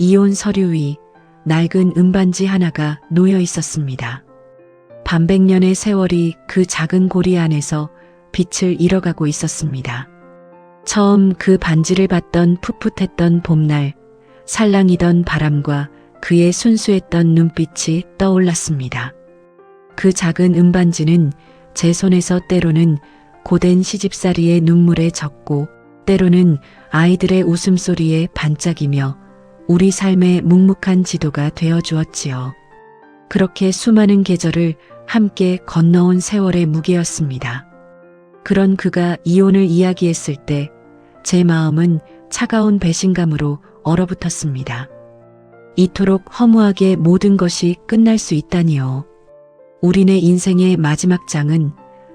이혼 서류 위 낡은 은반지 하나가 놓여 있었습니다. 반백년의 세월이 그 작은 고리 안에서 빛을 잃어가고 있었습니다. 처음 그 반지를 봤던 풋풋했던 봄날, 살랑이던 바람과 그의 순수했던 눈빛이 떠올랐습니다. 그 작은 은반지는 제 손에서 때로는 고된 시집살이의 눈물에 젖고 때로는 아이들의 웃음소리에 반짝이며 우리 삶의 묵묵한 지도가 되어 주었지요. 그렇게 수많은 계절을 함께 건너온 세월의 무게였습니다. 그런 그가 이혼을 이야기했을 때 제 마음은 차가운 배신감으로 얼어붙었습니다. 이토록 허무하게 모든 것이 끝날 수 있다니요. 우리네 인생의 마지막 장은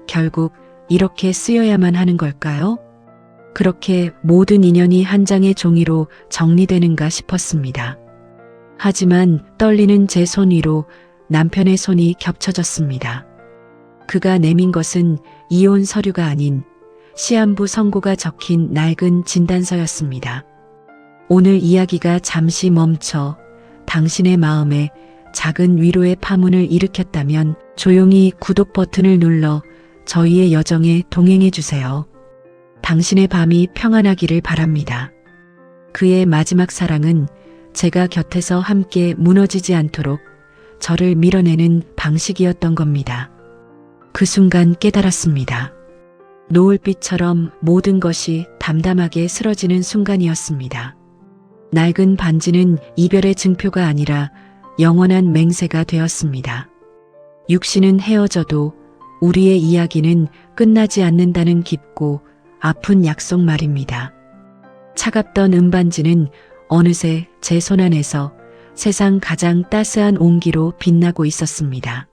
결국 이렇게 쓰여야만 하는 걸까요? 그렇게 모든 인연이 한 장의 종이로 정리되는가 싶었습니다. 하지만 떨리는 제 손 위로 남편의 손이 겹쳐졌습니다. 그가 내민 것은 이혼 서류가 아닌 시한부 선고가 적힌 낡은 진단서였습니다. 오늘 이야기가 잠시 멈춰 당신의 마음에 작은 위로의 파문을 일으켰다면 조용히 구독 버튼을 눌러 저희의 여정에 동행해 주세요. 당신의 밤이 평안하기를 바랍니다. 그의 마지막 사랑은 제가 곁에서 함께 무너지지 않도록 저를 밀어내는 방식이었던 겁니다. 그 순간 깨달았습니다. 노을빛처럼 모든 것이 담담하게 쓰러지는 순간이었습니다. 낡은 반지는 이별의 증표가 아니라 영원한 맹세가 되었습니다. 육신은 헤어져도 우리의 이야기는 끝나지 않는다는 깊고 아픈 약속 말입니다. 차갑던 은반지는 어느새 제 손 안에서 세상 가장 따스한 온기로 빛나고 있었습니다.